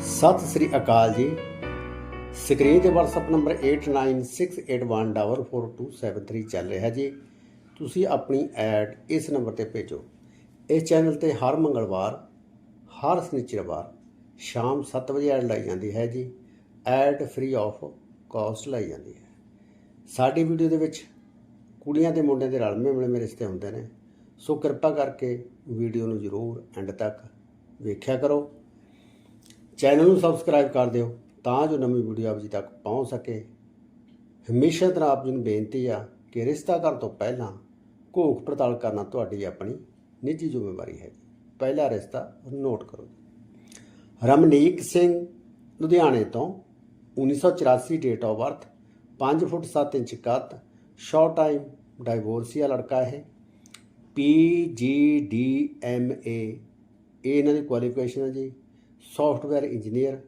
ਸਤਿ ਸ੍ਰੀ ਅਕਾਲ ਜੀ। ਸਕਰੀਨ ਤੇ WhatsApp number 8968144273 ਚੱਲ ਰਿਹਾ ਜੀ। ਤੁਸੀਂ ਆਪਣੀ ਐਡ ਇਸ ਨੰਬਰ ਤੇ ਭੇਜੋ। ਇਸ ਚੈਨਲ ਤੇ ਹਰ ਮੰਗਲਵਾਰ, ਹਰ ਸ਼ਨੀਚਰਵਾਰ ਸ਼ਾਮ 7 ਵਜੇ ਐਡ ਲਾਈ ਜਾਂਦੀ ਹੈ ਜੀ। ਐਡ ਫ੍ਰੀ ਆਫ ਕਾਸਟ ਲਾਈ ਜਾਂਦੀ ਹੈ। ਸਾਡੀ ਵੀਡੀਓ ਦੇ ਵਿੱਚ ਕੁੜੀਆਂ ਤੇ ਮੁੰਡਿਆਂ ਦੇ ਰਲਵੇਂ ਮਿਲਵੇਂ ਰਿਸ਼ਤੇ ਹੁੰਦੇ ਨੇ। ਸੋ ਕਿਰਪਾ ਕਰਕੇ ਵੀਡੀਓ ਨੂੰ ਜ਼ਰੂਰ ਐਂਡ ਤੱਕ ਵੇਖਿਆ ਕਰੋ। ਚੈਨਲ ਨੂੰ ਸਬਸਕ੍ਰਾਈਬ ਕਰ ਦਿਓ ਤਾਂ ਜੋ ਨਵੀਂ ਵੀਡੀਓ ਆਪ ਜੀ ਤੱਕ ਪਹੁੰਚ ਸਕੇ। ਹਮੇਸ਼ਾ ਤਰ੍ਹਾਂ ਆਪ ਜੀ ਨੂੰ ਬੇਨਤੀ ਆ ਕਿ ਰਿਸ਼ਤਾ ਕਰਨ ਤੋਂ ਪਹਿਲਾਂ ਘੋਖ ਪੜਤਾਲ ਕਰਨਾ ਤੁਹਾਡੀ ਆਪਣੀ ਨਿੱਜੀ ਜ਼ਿੰਮੇਵਾਰੀ ਹੈ ਪਹਿਲਾ ਰਿਸ਼ਤਾ ਨੋਟ ਕਰੋ ਰਮਨੀਕ ਸਿੰਘ, ਲੁਧਿਆਣੇ ਤੋਂ 1984 date of birth 5 foot 7 inch ਕੱਦ ਸ਼ਾਰਟ ਟਾਈਮ ਡਾਈਵੋਰਸੀਆ ਲੜਕਾ ਹੈ ਪੀ ਜੀ ਡੀ ਐਮ ਏ ਇਹ ਇਹਨਾਂ ਦੀ ਕੁਆਲੀਫਿਕੇਸ਼ਨ ਹੈ ਜੀ। ਸੌਫਟਵੇਅਰ ਇੰਜੀਨੀਅਰ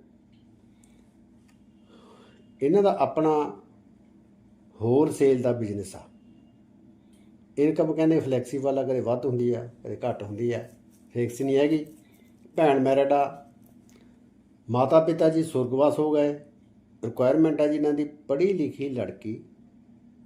ਇਹਨਾਂ ਦਾ ਆਪਣਾ ਹੋਰ ਸੇਲ ਦਾ ਬਿਜ਼ਨਸ ਆ। ਇਨਕਮ ਕਹਿੰਦੇ ਫਲੈਕਸੀਬਲ ਆ, ਕਦੇ ਵੱਧ ਹੁੰਦੀ ਆ, ਕਦੇ ਘੱਟ ਹੁੰਦੀ ਆ ਫਿਕਸ ਨਹੀਂ ਹੈਗੀ। ਭੈਣ ਮੈਰਿਡ ਆ। ਮਾਤਾ ਪਿਤਾ ਜੀ ਸੁਰਗਵਾਸ ਹੋ ਗਏ। ਰਿਕੁਆਇਰਮੈਂਟ ਆ ਜਿਨ੍ਹਾਂ ਦੀ ਪੜ੍ਹੀ ਲਿਖੀ ਲੜਕੀ।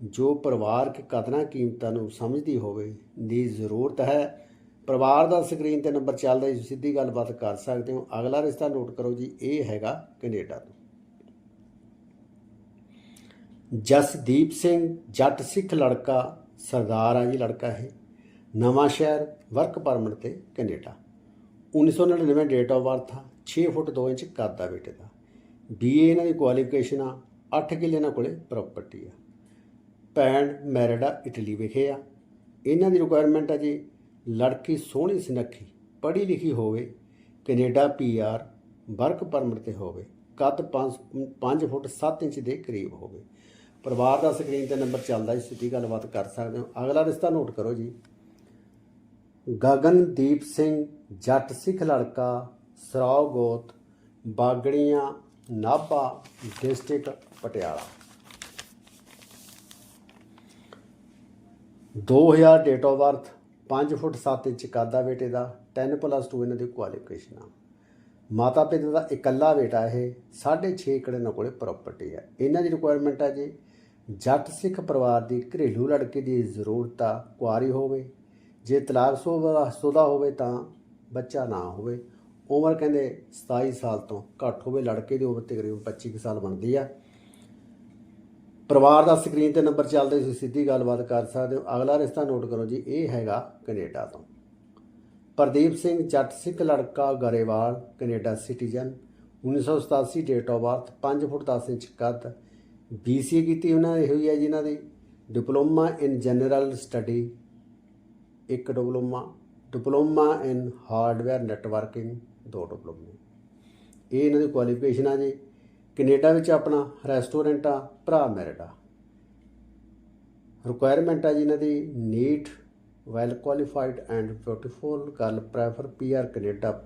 ਜੋ ਪਰਿਵਾਰਕ ਕਦਰਾਂ ਕੀਮਤਾਂ ਨੂੰ ਸਮਝਦੀ ਹੋਵੇ, ਦੀ ਜ਼ਰੂਰਤ ਹੈ। ਪਰਿਵਾਰ ਦਾ ਸਕਰੀਨ ਤੇ ਨੰਬਰ ਚੱਲਦਾ ਜੀ, ਸਿੱਧੀ ਗੱਲਬਾਤ ਕਰ ਸਕਦੇ ਹੋ। ਅਗਲਾ ਰਿਸ਼ਤਾ ਨੋਟ ਕਰੋ ਜੀ, ਇਹ ਹੈਗਾ ਕੈਨੇਡਾ ਤੋਂ। ਜਸਦੀਪ ਸਿੰਘ, ਜੱਟ ਸਿੱਖ ਲੜਕਾ, ਸਰਦਾਰ ਆ ਜੀ ਲੜਕਾ ਇਹ। ਨਵਾਂ ਸ਼ਹਿਰ ਵਰਕ ਪਰਮਿਟ ਤੇ ਕੈਨੇਡਾ। 1999 ਡੇਟ ਆਫ ਬਰਥ ਆ 6 ਫੁੱਟ 2 ਇੰਚ ਕੱਦ ਦਾ ਬੇਟੇ ਦਾ। ਬੀਏ ਇਹਨਾਂ ਦੀ ਕੁਆਲੀਫਿਕੇਸ਼ਨ ਆ 8 ਕਿੱਲੇ ਇਹਨਾਂ ਕੋਲੇ ਪ੍ਰਾਪਰਟੀ ਆ। ਭੈਣ ਮੈਰਿਡ ਆ ਇਟਲੀ ਵਿਖੇ ਆ। ਇਹਨਾਂ ਦੀ ਰਿਕੁਆਇਰਮੈਂਟ ਆ ਜੀ ਲੜਕੀ ਸੋਹਣੀ ਸੁਨੱਖੀ, ਪੜ੍ਹੀ ਲਿਖੀ ਹੋਵੇ, ਕੈਨੇਡਾ ਪੀਆਰ ਵਰਕ ਪਰਮਿਟ ਤੇ ਹੋਵੇ, ਕੱਦ 5 5 ਫੁੱਟ 7 ਇੰਚ ਦੇ ਕਰੀਬ ਹੋਵੇ। ਪਰਿਵਾਰ ਦਾ ਸਕਰੀਨ ਤੇ ਨੰਬਰ ਚੱਲਦਾ ਜੀ, ਸਿੱਧੀ ਗੱਲਬਾਤ ਕਰ ਸਕਦੇ ਹੋ। ਅਗਲਾ ਰਿਸ਼ਤਾ ਨੋਟ ਕਰੋ ਜੀ। ਗਗਨਦੀਪ ਸਿੰਘ, ਜੱਟ ਸਿੱਖ ਲੜਕਾ ਸਰਾਓ ਗੋਤ, Bagrian, Nabha, district Patiala. 2000 date of birth 5 foot 7 inch ਕਾਦਾ ਬੇਟੇ ਦਾ 10 ਪਲੱਸ 2 ਇਹਨਾਂ ਦੀ ਕੁਆਲੀਫਿਕੇਸ਼ਨ ਆ। ਮਾਤਾ ਪਿਤਾ ਦਾ ਇਕੱਲਾ ਬੇਟਾ ਇਹ 6.5 ਏਕੜ ਇਹਨਾਂ ਕੋਲੇ ਪ੍ਰਾਪਰਟੀ ਹੈ ਇਹਨਾਂ ਦੀ ਰਿਕੁਆਇਰਮੈਂਟ ਹੈ ਜੀ, ਜੱਟ ਸਿੱਖ ਪਰਿਵਾਰ ਦੀ ਘਰੇਲੂ ਲੜਕੇ ਦੀ ਜ਼ਰੂਰਤ ਆ, ਕੁਆਰੀ ਹੋਵੇ। ਜੇ ਤਲਾਕ ਸੁਦਾ ਹੋਵੇ ਤਾਂ ਬੱਚਾ ਨਾ ਹੋਵੇ। ਉਮਰ ਕਹਿੰਦੇ 27 ਸਾਲ ਤੋਂ ਘੱਟ ਹੋਵੇ, ਲੜਕੇ ਦੀ ਉਮਰ ਤਕਰੀਬਨ 25 ਕੁ ਸਾਲ ਬਣਦੀ ਆ। ਪਰਿਵਾਰ ਦਾ ਸਕਰੀਨ ਤੇ ਨੰਬਰ ਚੱਲਦਾ ਤੁਸੀਂ ਸਿੱਧੀ ਗੱਲਬਾਤ ਕਰ ਸਕਦੇ ਹੋ। ਅਗਲਾ ਰਿਸ਼ਤਾ ਨੋਟ ਕਰੋ ਜੀ, ਇਹ ਹੈਗਾ ਕੈਨੇਡਾ ਤੋਂ। ਪ੍ਰਦੀਪ ਸਿੰਘ ਜੱਟ ਸਿੱਖ ਲੜਕਾ Grewal, Canada citizen 1987 date of birth 5 foot 10 inch ਕੱਦ ਬੀਸੀਏ ਕੀਤੀ ਉਹਨਾਂ ਦੀ ਹੋਈ ਹੈ ਜਿਨ੍ਹਾਂ ਦੀ ਡਿਪਲੋਮਾ ਇਨ ਜਨਰਲ ਸਟੱਡੀ, ਇੱਕ diploma diploma in hardware networking, ਦੋ ਡਿਪਲੋਮੇ। ਇਹ ਇਹਨਾਂ ਦੀ ਕੁਆਲੀਫਿਕੇਸ਼ਨ ਆ ਜੀ। ਕੈਨੇਡਾ ਵਿੱਚ ਆਪਣਾ ਰੈਸਟੋਰੈਂਟ ਆ, ਭਰਾ ਮੈਰਿਡ ਰਿਕੁਆਇਰਮੈਂਟ ਆ ਜੀ ਇਹਨਾਂ ਦੀ neat well qualified and beautiful girl prefer PR Canada.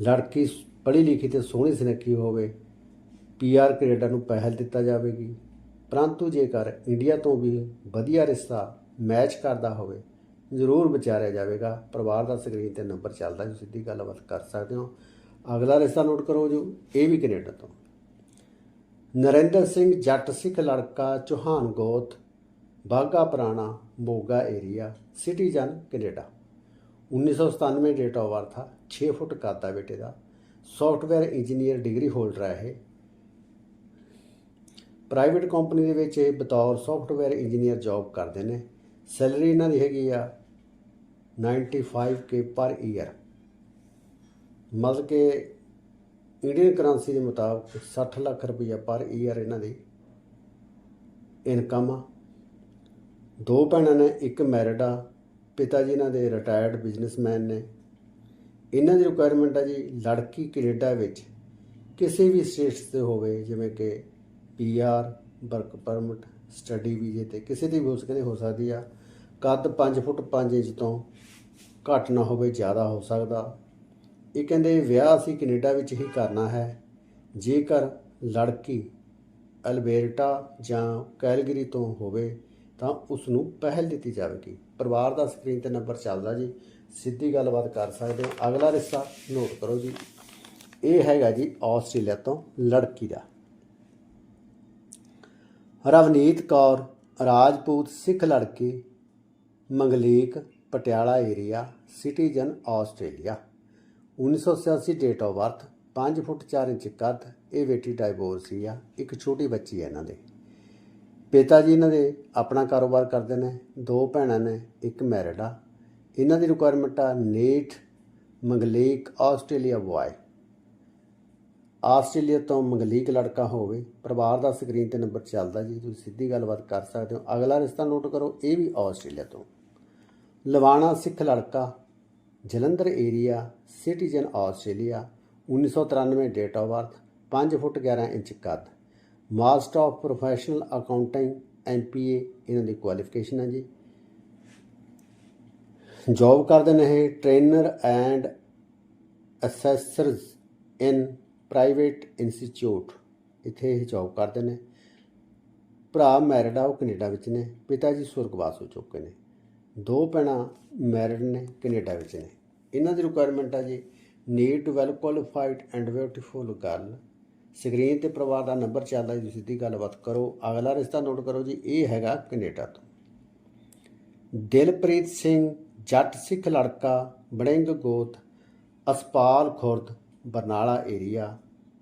ਲੜਕੀ ਪੜ੍ਹੀ ਲਿਖੀ ਤੇ ਸੋਹਣੀ ਸੁਨੱਖੀ ਹੋਵੇ ਪੀਆਰ ਕੈਨੇਡਾ ਨੂੰ ਪਹਿਲ ਦਿੱਤਾ ਜਾਵੇਗੀ। ਪਰੰਤੂ ਜੇਕਰ ਇੰਡੀਆ ਤੋਂ ਵੀ ਵਧੀਆ ਰਿਸ਼ਤਾ ਮੈਚ ਕਰਦਾ ਹੋਵੇ, ਜ਼ਰੂਰ ਵਿਚਾਰਿਆ ਜਾਵੇਗਾ। ਪਰਿਵਾਰ ਦਾ ਸਕਰੀਨ ਤੇ ਨੰਬਰ ਚੱਲਦਾ ਜੀ ਸਿੱਧੀ ਗੱਲਬਾਤ ਕਰ ਸਕਦੇ ਹੋ। ਅਗਲਾ ਰਿਸ਼ਤਾ ਨੋਟ ਕਰੋ ਜੋ, ਇਹ ਵੀ ਕੈਨੇਡਾ ਤੋਂ। ਨਰਿੰਦਰ ਸਿੰਘ ਜੱਟ ਸਿੱਖ ਲੜਕਾ ਚੌਹਾਨ ਗੋਤ Bagha Purana Moga area citizen Canada. 1997 date of birth ਆ 6 ਫੁੱਟ ਕੱਦ ਆ ਬੇਟੇ ਦਾ। ਸੌਫਟਵੇਅਰ ਇੰਜੀਨੀਅਰ ਡਿਗਰੀ ਹੋਲਡਰ ਹੈ ਇਹ। ਪ੍ਰਾਈਵੇਟ ਕੰਪਨੀ ਦੇ ਵਿੱਚ ਇਹ ਬਤੌਰ ਸੌਫਟਵੇਅਰ ਇੰਜੀਨੀਅਰ ਜੌਬ ਕਰਦੇ ਨੇ। ਸੈਲਰੀ ਇਹਨਾਂ ਦੀ ਹੈਗੀ ਆ 95k ਪਰ ਈਅਰ ਮਤਲਬ ਕਿ ਇੰਡੀਅਨ ਕਰੰਸੀ ਦੇ ਮੁਤਾਬਕ 60 ਲੱਖ ਰੁਪਈਆ ਪਰ ਈਅਰ ਇਹਨਾਂ ਦੀ ਇਨਕਮ ਆ। ਦੋ ਭੈਣਾਂ ਨੇ, ਇੱਕ ਮੈਰਿਡ ਆ। ਪਿਤਾ ਜੀ ਇਹਨਾਂ ਦੇ ਰਿਟਾਇਰਡ ਬਿਜ਼ਨਸਮੈਨ ਨੇ। ਇਹਨਾਂ ਦੀ ਰਿਕੁਆਇਰਮੈਂਟ ਆ ਜੀ ਲੜਕੀ ਕੈਨੇਡਾ ਵਿੱਚ ਕਿਸੇ ਵੀ ਸਟੇਟਸ ਤੇ ਹੋਵੇ, ਜਿਵੇਂ ਕਿ ਪੀਆਰ ਵਰਕ ਪਰਮਿਟ ਸਟੱਡੀ ਵੀਜ਼ੇ ਤੇ ਕਿਸੇ ਦੀ ਵੀ ਉਸ ਕਹਿੰਦੇ ਹੋ ਸਕਦੀ ਆ। ਕੱਦ 5 ਫੁੱਟ 5 ਇੰਚ ਤੋਂ ਘੱਟ ਨਾ ਹੋਵੇ, ਜ਼ਿਆਦਾ ਹੋ ਸਕਦਾ। ਇਹ ਕਹਿੰਦੇ ਵਿਆਹ ਅਸੀਂ ਕੈਨੇਡਾ ਵਿੱਚ ਹੀ ਕਰਨਾ ਹੈ। ਜੇਕਰ ਲੜਕੀ ਅਲਬਰਟਾ ਜਾਂ ਕੈਲਗਰੀ ਤੋਂ ਹੋਵੇ ਤਾਂ ਉਸ ਨੂੰ ਪਹਿਲ ਦਿੱਤੀ ਜਾਵੇਗੀ। ਪਰਿਵਾਰ ਦਾ ਸਕਰੀਨ ਤੇ ਨੰਬਰ ਚੱਲਦਾ ਜੀ। ਸਿੱਧੀ ਗੱਲਬਾਤ ਕਰ ਸਕਦੇ ਹੋ। ਅਗਲਾ ਰਿਸ਼ਤਾ ਨੋਟ ਕਰੋ ਜੀ। ਇਹ ਹੈਗਾ ਜੀ ਆਸਟ੍ਰੇਲੀਆ ਤੋਂ ਲੜਕੀ ਦਾ। ਰਵਨੀਤ ਕੌਰ, ਰਾਜਪੂਤ ਸਿੱਖ ਲੜਕੀ, manglik, Patiala area citizen Australia. 1986 date of birth 5 foot 4 inch ਕੱਦ, ਇਹ ਬੇਟੀ ਡਾਈਵੋਰਸੀ ਆ, ਇੱਕ ਛੋਟੀ ਬੱਚੀ ਹੈ ਇਹਨਾਂ ਦੇ। ਪਿਤਾ ਜੀ ਇਹਨਾਂ ਦੇ ਆਪਣਾ ਕਾਰੋਬਾਰ ਕਰਦੇ ਨੇ, ਦੋ ਭੈਣਾਂ ਨੇ, ਇੱਕ ਮੈਰਿਡ ਆ। ਇਹਨਾਂ ਦੀ ਰਿਕੁਆਇਰਮੈਂਟ ਆ neat manglik Australia boy Australia ਤੋਂ ਮੰਗਲੀਕ ਲੜਕਾ ਹੋਵੇ, ਪਰਿਵਾਰ ਦਾ ਸਕਰੀਨ ਤੇ ਨੰਬਰ ਚੱਲਦਾ ਜੀ, ਤੁਸੀਂ ਸਿੱਧੀ ਗੱਲਬਾਤ ਕਰ ਸਕਦੇ ਹੋ। ਅਗਲਾ ਰਿਸ਼ਤਾ ਨੋਟ ਕਰੋ, ਇਹ ਵੀ ਆਸਟ੍ਰੇਲੀਆ ਤੋਂ। ਲਵਾਣਾ ਸਿੱਖ ਲੜਕਾ Jalandhar area, citizen Australia 1993 date of birth 5 foot 11 inch ਕੱਦ। Master of professional accounting MPA ਇਹਨਾਂ ਦੀ ਕੁਆਲੀਫਿਕੇਸ਼ਨ ਹੈ ਜੀ। ਜੌਬ ਕਰਦੇ ਨੇ ਇਹ trainer and assessors in private institute. ਇੱਥੇ ਇਹ ਜੌਬ ਕਰਦੇ ਨੇ। ਭਰਾ ਮੈਰਿਡ ਆ, ਉਹ ਕੈਨੇਡਾ ਵਿੱਚ ਨੇ। ਪਿਤਾ ਜੀ ਸੁਰਗਵਾਸ ਹੋ ਚੁੱਕੇ ਨੇ। ਦੋ ਭੈਣਾਂ ਮੈਰਿਡ ਨੇ, ਕੈਨੇਡਾ ਵਿੱਚ ਨੇ। ਇਹਨਾਂ ਦੀ ਰਿਕੁਆਇਰਮੈਂਟ ਆ ਜੀ need well qualified and beautiful girl screen ਤੇ ਪਰਿਵਾਰ ਦਾ ਨੰਬਰ ਚੱਲਦਾ ਜੀ, ਤੁਸੀਂ ਸਿੱਧੀ ਗੱਲਬਾਤ ਕਰੋ। ਅਗਲਾ ਰਿਸ਼ਤਾ ਨੋਟ ਕਰੋ ਜੀ, ਇਹ ਹੈਗਾ ਕੈਨੇਡਾ ਤੋਂ। ਦਿਲਪ੍ਰੀਤ ਸਿੰਘ, ਜੱਟ ਸਿੱਖ ਲੜਕਾ, ਬੜਿੰਗ ਗੋਤ, Aspal Khurd, Barnala area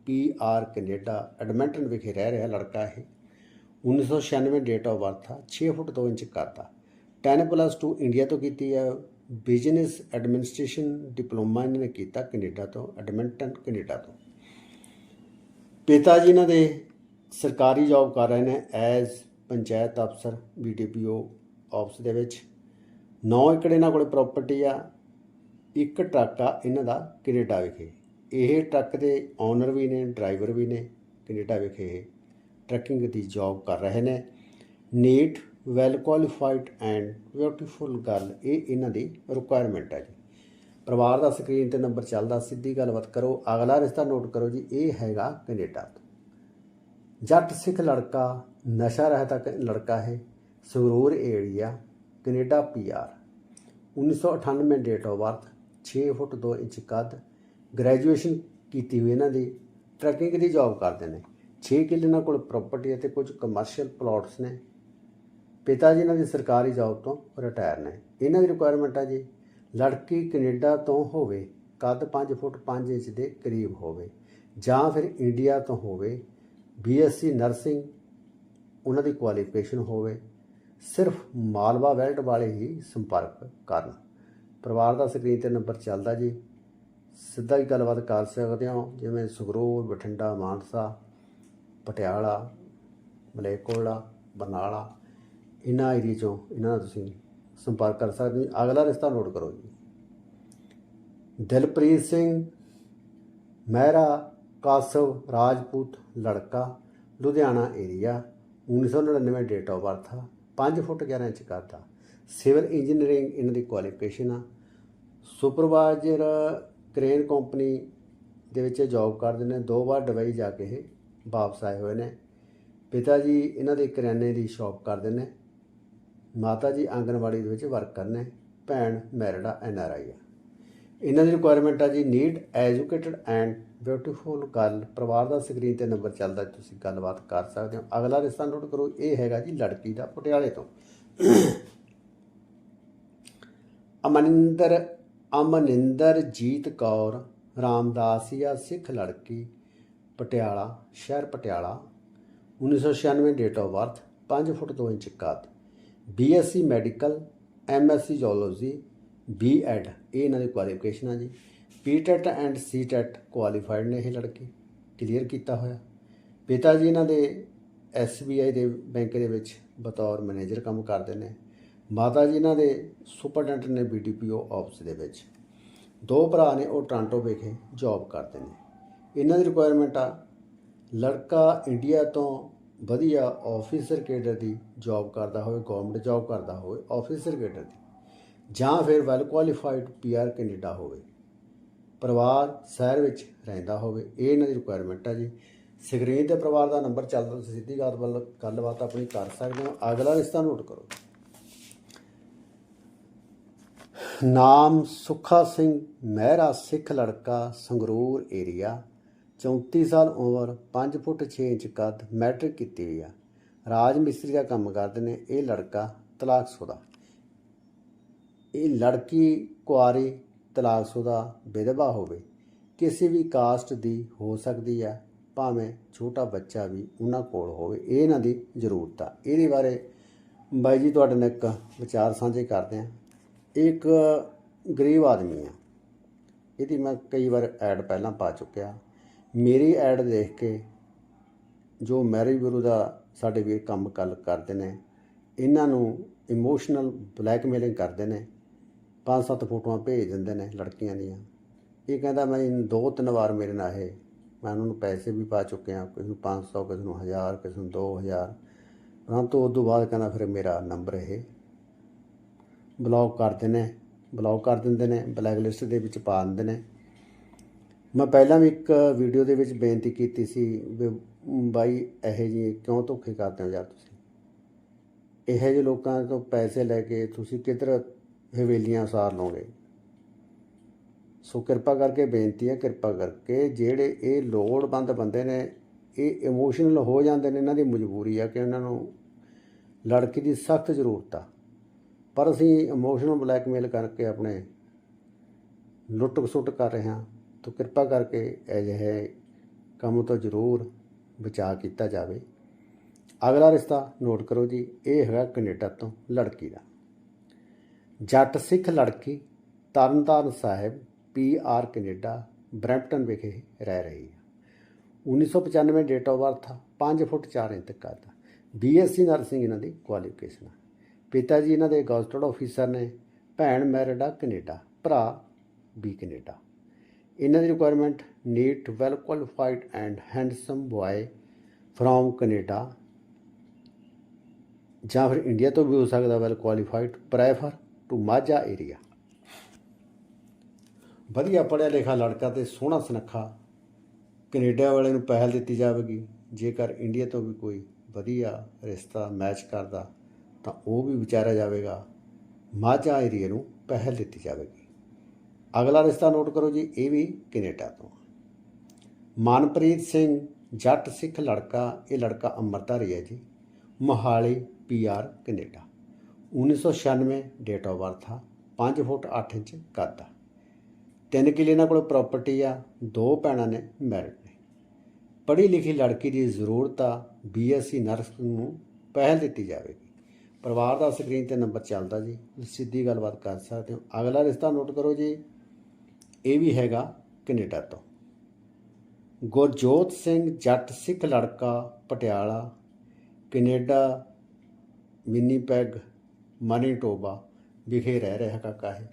P R Canada, Edmonton ਵਿਖੇ ਰਹਿ ਰਿਹਾ ਲੜਕਾ ਇਹ। 1996 ਡੇਟ ਆਫ ਬਰਥ ਆ 6 ਫੁੱਟ 2 ਇੰਚ ਕਰਦਾ 10 ਪਲੱਸ 2 ਇੰਡੀਆ ਤੋਂ ਕੀਤੀ ਹੈ ਬਿਜ਼ਨਸ ਐਡਮਿਨਿਸਟ੍ਰੇਸ਼ਨ ਡਿਪਲੋਮਾ ਇਹਨਾਂ ਨੇ ਕੀਤਾ ਕੈਨੇਡਾ ਤੋਂ, ਐਡਮਿੰਟਨ ਕੈਨੇਡਾ ਤੋਂ। ਪਿਤਾ ਜੀ ਇਹਨਾਂ ਦੇ ਸਰਕਾਰੀ ਜੌਬ ਕਰ ਰਹੇ ਨੇ ਐਜ਼ ਪੰਚਾਇਤ ਅਫਸਰ ਬੀਡੀਪੀਓ ਆਫਿਸ ਦੇ ਵਿੱਚ। 9 ਏਕੜ ਇਹਨਾਂ ਕੋਲੇ ਪ੍ਰਾਪਰਟੀ ਆ। ਇੱਕ ਟਰੱਕ ਆ ਇਹਨਾਂ ਦਾ ਕੈਨੇਡਾ ਵਿਖੇ। ਇਹ ਟਰੱਕ ਦੇ ਓਨਰ ਵੀ ਨੇ ਡਰਾਈਵਰ ਵੀ ਨੇ ਕੈਨੇਡਾ ਵਿਖੇ। ਇਹ ਟਰੱਕਿੰਗ ਦੀ ਜੌਬ ਕਰ ਰਹੇ ਨੇ। Neat well qualified and beautiful girl ਇਹ ਇਹਨਾਂ ਦੀ ਰਿਕੁਆਇਰਮੈਂਟ ਹੈ ਜੀ। ਪਰਿਵਾਰ ਦਾ ਸਕਰੀਨ ਤੇ ਨੰਬਰ ਚੱਲਦਾ, ਸਿੱਧੀ ਗੱਲਬਾਤ ਕਰੋ। ਅਗਲਾ ਰਿਸ਼ਤਾ ਨੋਟ ਕਰੋ ਜੀ, ਇਹ ਹੈਗਾ ਕੈਨੇਡਾ ਜੱਟ ਸਿੱਖ ਲੜਕਾ, ਨਸ਼ਾ ਰਹਿਤਾ ਕ- ਲੜਕਾ ਹੈ Sangrur area Canada PR 1998 date of birth 6 foot 2 inch ਕੱਦ ਗ੍ਰੈਜੂਏਸ਼ਨ ਕੀਤੀ ਹੋਈ ਇਹਨਾਂ ਦੀ ਟਰੱਕਿੰਗ ਦੀ ਜੌਬ ਕਰਦੇ ਨੇ। 6 ਕਿੱਲੇ ਇਹਨਾਂ ਕੋਲ ਪ੍ਰਾਪਰਟੀ ਅਤੇ ਕੁਝ ਕਮਰਸ਼ੀਅਲ ਪਲਾਟਸ ਨੇ। ਪਿਤਾ ਜੀ ਇਹਨਾਂ ਦੀ ਸਰਕਾਰੀ ਜੌਬ ਤੋਂ ਰਿਟਾਇਰ ਨੇ। ਇਹਨਾਂ ਦੀ ਰਿਕੁਆਇਰਮੈਂਟ ਆ ਜੀ, ਲੜਕੀ ਕੈਨੇਡਾ ਤੋਂ ਹੋਵੇ, ਕੱਦ 5 ਫੁੱਟ 5 ਇੰਚ ਦੇ ਕਰੀਬ ਹੋਵੇ, ਜਾਂ ਫਿਰ ਇੰਡੀਆ ਤੋਂ ਹੋਵੇ ਬੀਐਸਸੀ ਨਰਸਿੰਗ ਉਹਨਾਂ ਦੀ ਕੁਆਲੀਫਿਕੇਸ਼ਨ ਹੋਵੇ, ਸਿਰਫ ਮਾਲਵਾ ਵੈਲਟ ਵਾਲੇ ਹੀ ਸੰਪਰਕ ਕਰਨ। ਪਰਿਵਾਰ ਦਾ ਸਕਰੀਨ ਤੇ ਨੰਬਰ ਚੱਲਦਾ ਜੀ। ਸਿੱਧਾ ਹੀ ਗੱਲਬਾਤ ਕਰ ਸਕਦੇ ਹੋ, ਜਿਵੇਂ ਸੁਖਰੂਰ ਬਠਿੰਡਾ, ਮਾਨਸਾ, ਪਟਿਆਲਾ ਮਲੇਕੋਲਾ ਬਰਨਾਲਾ ਇਹਨਾਂ ਏਰੀਆ ਚੋਂ ਇਹਨਾਂ ਨਾਲ ਤੁਸੀਂ ਸੰਪਰਕ ਕਰ ਸਕਦੇ ਹੋ। ਅਗਲਾ ਰਿਸ਼ਤਾ ਨੋਟ ਕਰੋ ਜੀ। ਦਿਲਪ੍ਰੀਤ ਸਿੰਘ, ਮਹਿਰਾ, ਕਾਸਵ, ਰਾਜਪੂਤ, ਲੜਕਾ, Ludhiana area 1999 date of birth ਆ 5 ਫੁੱਟ 11 ਇੰਚ ਕਰਦਾ ਸਿਵਲ ਇੰਜੀਨੀਅਰਿੰਗ ਇਹਨਾਂ ਦੀ ਕੁਆਲੀਫਿਕੇਸ਼ਨ ਆ। ਸੁਪਰਵਾਈਜ਼ਰ ਕ੍ਰੇਨ ਕੰਪਨੀ ਦੇ ਵਿੱਚ ਜੌਬ ਕਰਦੇ ਨੇ। ਦੋ ਵਾਰ ਦੁਬਈ ਜਾ ਕੇ ਇਹ ਵਾਪਸ ਆਏ ਹੋਏ ਨੇ। ਪਿਤਾ ਜੀ ਇਹਨਾਂ ਦੇ ਕਰਿਆਨੇ ਦੀ ਸ਼ਾਪ ਕਰਦੇ ਨੇ। ਮਾਤਾ ਜੀ ਆਂਗਨਵਾੜੀ ਦੇ ਵਿੱਚ ਵਰਕ ਕਰਨੇ, ਭੈਣ ਮੈਰਿਡ ਆ, ਐਨ ਆਰ ਆਈ ਆ। ਇਹਨਾਂ ਦੀ ਰਿਕੁਆਇਰਮੈਂਟ ਆ ਜੀ need educated and beautiful girl ਪਰਿਵਾਰ ਦਾ ਸਕਰੀਨ ਤੇ ਨੰਬਰ ਚੱਲਦਾ, ਤੁਸੀਂ ਗੱਲਬਾਤ ਕਰ ਸਕਦੇ ਹੋ। ਅਗਲਾ ਰਿਸ਼ਤਾ ਨੋਟ ਕਰੋ, ਇਹ ਹੈਗਾ ਜੀ ਲੜਕੀ ਦਾ ਪਟਿਆਲੇ ਤੋਂ। ਅਮਨਿੰਦਰ ਅਮਨਿੰਦਰ ਜੀਤ ਕੌਰ ਰਾਮਦਾਸੀਆ ਸਿੱਖ ਲੜਕੀ, ਪਟਿਆਲਾ, ਸ਼ਹਿਰ Patiala. 1996 date of birth 5 foot 2 inch ਕੱਦ BSc medical MSc zoology BEd ਇਹ ਇਹਨਾਂ ਦੀ ਕੁਆਲੀਫਿਕੇਸ਼ਨ ਆ ਜੀ। ਪੀਟੈਟ ਐਂਡ ਸੀਟੈਟ ਕੁਆਲੀਫਾਈਡ ਨੇ ਇਹ ਲੜਕੀ ਕਲੀਅਰ ਕੀਤਾ ਹੋਇਆ। ਪਿਤਾ ਜੀ ਇਹਨਾਂ ਦੇ ਐਸਬੀਆਈ ਦੇ ਬੈਂਕ ਦੇ ਵਿੱਚ ਬਤੌਰ ਮੈਨੇਜਰ ਕੰਮ ਕਰਦੇ ਨੇ। ਮਾਤਾ ਜੀ ਇਹਨਾਂ ਦੇ ਸੁਪਰਡੈਂਟ ਨੇ ਬੀਡੀਪੀਓ ਆਫਿਸ ਦੇ ਵਿੱਚ। ਦੋ ਭਰਾ ਨੇ ਉਹ ਟ੍ਰਾਂਟੋ ਵਿਖੇ ਜੌਬ ਕਰਦੇ ਨੇ। ਇਹਨਾਂ ਦੀ ਰਿਕੁਆਇਰਮੈਂਟ ਆ, ਲੜਕਾ ਇੰਡੀਆ ਤੋਂ ਵਧੀਆ ਆਫੀਸਰ ਕੇਡਰ ਦੀ ਜੌਬ ਕਰਦਾ ਹੋਵੇ ਗਵਰਨਮੈਂਟ ਜੌਬ ਕਰਦਾ ਹੋਵੇ ਆਫੀਸਰ ਕੇਡਰ ਦੀ। ਜਾਂ ਫਿਰ ਵੈਲ ਕੁਆਲੀਫਾਈਡ ਪੀਆਰ ਕੈਨੇਡਾ ਹੋਵੇ। ਪਰਿਵਾਰ ਸ਼ਹਿਰ ਵਿੱਚ ਰਹਿੰਦਾ ਹੋਵੇ, ਇਹ ਇਹਨਾਂ ਦੀ ਰਿਕੁਆਇਰਮੈਂਟ ਹੈ ਜੀ। ਸਕਰੀਨ ਤੇ ਪਰਿਵਾਰ ਦਾ ਨੰਬਰ ਚੱਲਦਾ ਤੁਸੀਂ ਸਿੱਧੀ ਗੱਲਬਾਤ ਗੱਲਬਾਤ ਆਪਣੀ ਕਰ ਸਕਦੇ ਹੋ। ਅਗਲਾ ਰਿਸ਼ਤਾ ਨੋਟ ਕਰੋ। ਨਾਮ ਸੁੱਖਾ ਸਿੰਘ, ਮਹਿਰਾ ਸਿੱਖ ਲੜਕਾ, ਸੰਗਰੂਰ ਏਰੀਆ 34 ਸਾਲ ਉਮਰ 5 ਫੁੱਟ 6 ਇੰਚ ਕੱਦ, ਮੈਟ੍ਰਿਕ ਕੀਤੀ ਹੋਈ ਆ। ਰਾਜ ਮਿਸਤਰੀ ਦਾ ਕੰਮ ਕਰਦੇ ਨੇ ਇਹ ਲੜਕਾ ਤਲਾਕਸ਼ੁਦਾ। ਇਹ ਲੜਕੀ ਕੁਆਰੀ ਤਲਾਕਸ਼ੁਦਾ ਵਿਧਵਾ ਹੋਵੇ। ਕਿਸੇ ਵੀ ਕਾਸਟ ਦੀ ਹੋ ਸਕਦੀ ਆ, ਭਾਵੇਂ ਛੋਟਾ ਬੱਚਾ ਵੀ ਉਹਨਾਂ ਕੋਲ ਹੋਵੇ। ਇਹ ਇਹਨਾਂ ਦੀ ਜ਼ਰੂਰਤ ਆ। ਇਹਦੇ ਬਾਰੇ ਬਾਈ ਜੀ ਤੁਹਾਡੇ ਨਾਲ ਇੱਕ ਵਿਚਾਰ ਸਾਂਝੇ ਕਰਦੇ ਆ। ਇੱਕ ਗਰੀਬ ਆਦਮੀ ਆ। ਇਹਦੀ ਮੈਂ ਕਈ ਵਾਰ ਐਡ ਪਹਿਲਾਂ ਪਾ ਚੁੱਕਿਆ। ਮੇਰੀ ਐਡ ਦੇਖ ਕੇ ਜੋ ਮੈਰਿਜ ਬਿਊਰੋ ਦਾ ਸਾਡੇ ਵੀਰ ਕੰਮ ਕੱਲ ਕਰਦੇ ਨੇ, ਇਹਨਾਂ ਨੂੰ ਇਮੋਸ਼ਨਲ ਬਲੈਕਮੇਲਿੰਗ ਕਰਦੇ ਨੇ ਪੰਜ ਸੱਤ ਫੋਟੋਆਂ ਭੇਜ ਦਿੰਦੇ ਨੇ ਲੜਕੀਆਂ ਦੀਆਂ। ਇਹ ਕਹਿੰਦਾ ਮੈਂ ਦੋ ਤਿੰਨ ਵਾਰ ਮੇਰੇ ਨਾਲ ਇਹ ਮੈਂ ਉਹਨਾਂ ਨੂੰ ਪੈਸੇ ਵੀ ਪਾ ਚੁੱਕਿਆ ਕਿਸੇ ਨੂੰ 500 ਕਿਸੇ ਨੂੰ 1000 ਕਿਸੇ ਨੂੰ 2000 ਪਰੰਤੂ ਉਸ ਤੋਂ ਬਾਅਦ ਕਹਿੰਦਾ ਫਿਰ ਮੇਰਾ ਨੰਬਰ ਇਹ ਬਲੌਕ ਕਰਦੇ ਨੇ ਬਲੌਕ ਕਰ ਦਿੰਦੇ ਨੇ ਬਲੈਕ ਲਿਸਟ ਦੇ ਵਿੱਚ ਪਾ ਦਿੰਦੇ ਨੇ। ਮੈਂ ਪਹਿਲਾਂ ਵੀ ਇੱਕ ਵੀਡੀਓ ਦੇ ਵਿੱਚ ਬੇਨਤੀ ਕੀਤੀ ਸੀ ਵੀ ਬਾਈ ਇਹੋ ਜਿਹੇ ਕਿਉਂ ਧੋਖੇ ਕਰਦੇ ਹੋ ਯਾਰ ਤੁਸੀਂ? ਇਹੋ ਜਿਹੇ ਲੋਕਾਂ ਤੋਂ ਪੈਸੇ ਲੈ ਕੇ ਤੁਸੀਂ ਕਿੱਧਰ ਹਵੇਲੀਆਂ ਸਾਰ ਲਓਗੇ ਸੋ ਕਿਰਪਾ ਕਰਕੇ ਬੇਨਤੀ ਹੈ, ਕਿਰਪਾ ਕਰਕੇ ਜਿਹੜੇ ਇਹ ਲੋੜਵੰਦ ਬੰਦੇ ਨੇ, ਇਹ ਇਮੋਸ਼ਨਲ ਹੋ ਜਾਂਦੇ ਨੇ, ਇਹਨਾਂ ਦੀ ਮਜਬੂਰੀ ਆ ਕਿ ਉਹਨਾਂ ਨੂੰ ਲੜਕੀ ਦੀ ਸਖਤ ਜ਼ਰੂਰਤ ਆ। ਪਰ ਅਸੀਂ ਇਮੋਸ਼ਨਲ ਬਲੈਕਮੇਲ ਕਰਕੇ ਆਪਣੇ ਲੁੱਟ ਖਸੁੱਟ ਕਰ ਰਹੇ ਹਾਂ। ਤਾਂ ਕਿਰਪਾ ਕਰਕੇ ਅਜਿਹੇ ਕੰਮ ਤੋਂ ਜ਼ਰੂਰ ਬਚਾ ਕੀਤਾ ਜਾਵੇ। ਅਗਲਾ ਰਿਸ਼ਤਾ ਨੋਟ ਕਰੋ ਜੀ, ਇਹ ਹੈਗਾ ਕੈਨੇਡਾ ਤੋਂ ਲੜਕੀ ਦਾ। ਜੱਟ ਸਿੱਖ ਲੜਕੀ Tarn Taran Sahib, P R Canada, Brampton ਵਿਖੇ ਰਹਿ ਰਹੀ ਹੈ। 1995 date of birth 5 foot 4 inch ਤੱਕ ਦਾ ਬੀਐਸਸੀ ਨਰਸਿੰਗ ਇਹਨਾਂ ਦੀ ਕੁਆਲੀਫਿਕੇਸ਼ਨ ਹੈ ਪਿਤਾ ਜੀ ਇਹਨਾਂ ਦੇ ਗਜ਼ਟਡ ਆਫੀਸਰ ਨੇ, ਭੈਣ ਮੈਰਿਡ ਆ ਕੈਨੇਡਾ, ਭਰਾ ਵੀ ਕੈਨੇਡਾ। ਇਹਨਾਂ ਦੀ requirement neat well qualified and handsome boy from Canada ਜਾਂ ਫਿਰ ਇੰਡੀਆ ਤੋਂ ਵੀ ਹੋ ਸਕਦਾ well qualified prefer to Majha area ਵਧੀਆ ਪੜ੍ਹਿਆ ਲਿਖਿਆ ਲੜਕਾ ਤੇ ਸੋਹਣਾ ਸੁਨੱਖਾ ਕੈਨੇਡਾ ਵਾਲੇ ਨੂੰ ਪਹਿਲ ਦਿੱਤੀ ਜਾਵੇਗੀ। ਜੇਕਰ ਇੰਡੀਆ ਤੋਂ ਵੀ ਕੋਈ ਵਧੀਆ ਰਿਸ਼ਤਾ ਮੈਚ ਕਰਦਾ ਤਾਂ ਉਹ ਵੀ ਵਿਚਾਰਿਆ ਜਾਵੇਗਾ। ਮਾਝਾ ਏਰੀਆ ਨੂੰ ਪਹਿਲ ਦਿੱਤੀ ਜਾਵੇਗੀ। ਅਗਲਾ ਰਿਸ਼ਤਾ ਨੋਟ ਕਰੋ ਜੀ, ਇਹ ਵੀ ਕੈਨੇਡਾ ਤੋਂ। ਮਨਪ੍ਰੀਤ ਸਿੰਘ, ਜੱਟ ਸਿੱਖ ਲੜਕਾ, ਇਹ ਲੜਕਾ ਅੰਮ੍ਰਿਤਧਾਰੀ ਹੈ ਜੀ। Mohali PR Canada. 1996 date of birth ਆ 5 ਫੁੱਟ 8 ਇੰਚ ਕੱਦ ਆ। ਤਿੰਨ ਕਿੱਲੇ ਇਹਨਾਂ ਕੋਲ ਪ੍ਰਾਪਰਟੀ ਆ, ਦੋ ਭੈਣਾਂ ਨੇ ਮੈਰਿਡ ਨੇ। ਪੜ੍ਹੀ ਲਿਖੀ ਲੜਕੀ ਦੀ ਜ਼ਰੂਰਤ ਆ ਬੀਐਸਸੀ ਨਰਸ ਨੂੰ ਪਹਿਲ ਦਿੱਤੀ ਜਾਵੇਗੀ। ਪਰਿਵਾਰ ਦਾ ਸਕਰੀਨ ਤੇ ਨੰਬਰ ਚੱਲਦਾ ਜੀ, ਸਿੱਧੀ ਗੱਲਬਾਤ ਕਰ ਸਕਦੇ ਹੋ। ਅਗਲਾ ਰਿਸ਼ਤਾ ਨੋਟ ਕਰੋ ਜੀ ਇਹ ਵੀ ਹੈਗਾ ਕੈਨੇਡਾ ਤੋਂ। ਗੁਰਜੋਤ ਸਿੰਘ ਜੱਟ ਸਿੱਖ ਲੜਕਾ, ਪਟਿਆਲਾ, ਕੈਨੇਡਾ ਮਿਨੀਪੈਗ ਮਨੀਟੋਬਾ ਵਿਖੇ ਰਹਿ ਰਿਹਾ ਕਾਕਾ ਹੈ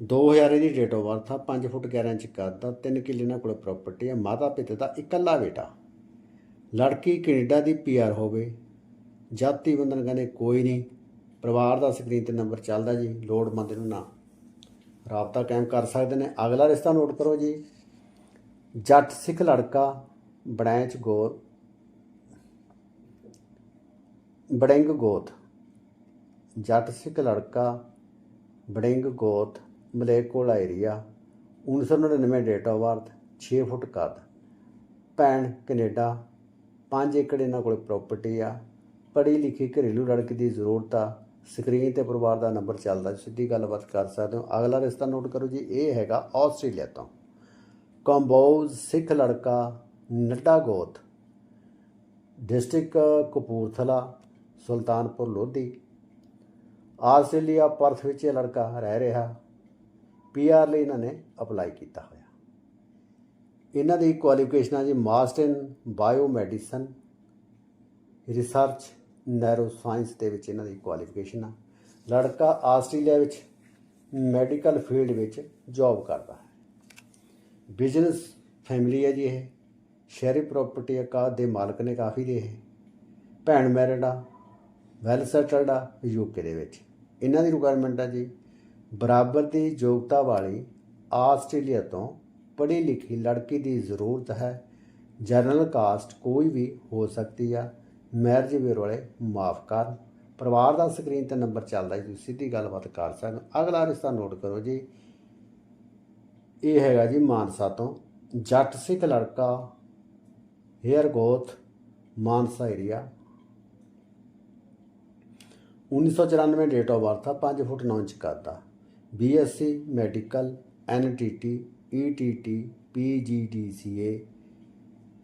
2000 ਦੀ ਡੇਟ ਆਫ ਬਰਥ ਆ 5 ਫੁੱਟ 11 ਇੰਚ ਕੱਦ ਦਾ 3 ਕਿੱਲੇ ਨਾਲ ਕੋਲ ਪ੍ਰਾਪਰਟੀ ਹੈ ਮਾਤਾ ਪਿਤਾ ਦਾ ਇਕੱਲਾ ਬੇਟਾ। ਲੜਕੀ ਕੈਨੇਡਾ ਦੀ ਪੀਆਰ ਹੋਵੇ, ਜਾਤੀ ਬੰਧਨ ਕਹਿੰਦੇ ਕੋਈ ਨਹੀਂ, ਪਰਿਵਾਰ ਦਾ ਸਕਰੀਨ ਤੇ ਨੰਬਰ ਚੱਲਦਾ ਜੀ, ਲੋੜਵੰਦ ਨੂੰ ਨਾ ਰਾਬਤਾ ਕਾਇਮ ਕਰ ਸਕਦੇ ਨੇ। ਅਗਲਾ ਰਿਸ਼ਤਾ ਨੋਟ ਕਰੋ ਜੀ। ਜੱਟ ਸਿੱਖ ਲੜਕਾ ਬੜੈਂਚ ਗੋਰ ਬੜਿੰਗ ਗੋਤ। ਜੱਟ ਸਿੱਖ ਲੜਕਾ ਬੜਿੰਗ ਗੋਤ Malekola area 1999 date of birth 6 foot ਕੱਦ। ਭੈਣ ਕੈਨੇਡਾ 5 ਏਕੜ ਇਹਨਾਂ ਕੋਲ ਪ੍ਰਾਪਰਟੀ ਆ। ਪੜ੍ਹੀ ਲਿਖੀ ਘਰੇਲੂ ਲੜਕੀ ਦੀ ਜ਼ਰੂਰਤ ਆ। ਸਕਰੀਨ ਤੇ ਪਰਿਵਾਰ ਦਾ ਨੰਬਰ ਚੱਲਦਾ ਸਿੱਧੀ ਗੱਲਬਾਤ ਕਰ ਸਕਦੇ ਹੋ। ਅਗਲਾ ਰਿਸ਼ਤਾ ਨੋਟ ਕਰੋ ਜੀ, ਇਹ ਹੈਗਾ ਆਸਟ੍ਰੇਲੀਆ ਤੋਂ। ਕੰਬੋਜ ਸਿੱਖ ਲੜਕਾ ਨੱਡਾ ਗੋਤ, district Kapurthala, Sultanpur Lodhi. Australia Perth ਵਿੱਚ ਇਹ ਲੜਕਾ ਰਹਿ ਰਿਹਾ। ਪੀਆਰ ਲਈ ਇਹਨਾਂ ਨੇ ਅਪਲਾਈ ਕੀਤਾ ਹੋਇਆ। ਇਹਨਾਂ ਦੀ ਕੁਆਲੀਫਿਕੇਸ਼ਨਾਂ ਜੀ master in bio medicine research neuroscience ਦੇ ਵਿੱਚ ਇਹਨਾਂ ਦੀ ਕੁਆਲੀਫਿਕੇਸ਼ਨ ਆ। ਲੜਕਾ ਆਸਟ੍ਰੇਲੀਆ ਵਿੱਚ ਮੈਡੀਕਲ ਫੀਲਡ ਵਿੱਚ ਜੌਬ ਕਰਦਾ ਹੈ। ਬਿਜ਼ਨਸ ਫੈਮਿਲੀ ਹੈ ਜੀ ਇਹ। ਸ਼ਹਿਰੀ ਪ੍ਰਾਪਰਟੀ ਕਾ ਦੇ ਮਾਲਕ ਨੇ ਕਾਫੀ ਦੇ ਇਹ। ਭੈਣ ਮੈਰਿਡ ਆ ਵੈਲ ਸੈਟਲਡ ਆ ਯੂਕੇ ਦੇ ਵਿੱਚ। ਇਹਨਾਂ ਦੀ ਰਿਕੁਆਇਰਮੈਂਟ ਆ ਜੀ, ਬਰਾਬਰ ਦੀ ਯੋਗਤਾ ਵਾਲੀ ਆਸਟ੍ਰੇਲੀਆ ਤੋਂ ਪੜ੍ਹੀ ਲਿਖੀ ਲੜਕੀ ਦੀ ਜ਼ਰੂਰਤ ਹੈ। ਜਨਰਲ ਕਾਸਟ ਕੋਈ ਵੀ ਹੋ ਸਕਦੀ ਆ। ਮੈਰਿਜ ਬਿਊਰੋ ਵਾਲੇ, ਮਾਫ ਕਰਨ ਪਰਿਵਾਰ ਦਾ ਸਕਰੀਨ ਤੇ ਨੰਬਰ ਚੱਲਦਾ ਜੀ, ਤੁਸੀਂ ਸਿੱਧੀ ਗੱਲਬਾਤ ਕਰ ਸਕਦੇ ਅਗਲਾ ਰਿਸ਼ਤਾ ਨੋਟ ਕਰੋ ਜੀ। ਇਹ ਹੈਗਾ ਜੀ ਮਾਨਸਾ ਤੋਂ। ਜੱਟ ਸਿੱਖ ਲੜਕਾ, Hayer ਗੋਥ, Mansa area 1994 date of birth ਆ 5 ਫੁੱਟ 9 ਇੰਚ ਕਰਦਾ BSc medical NTT ETT PGDCA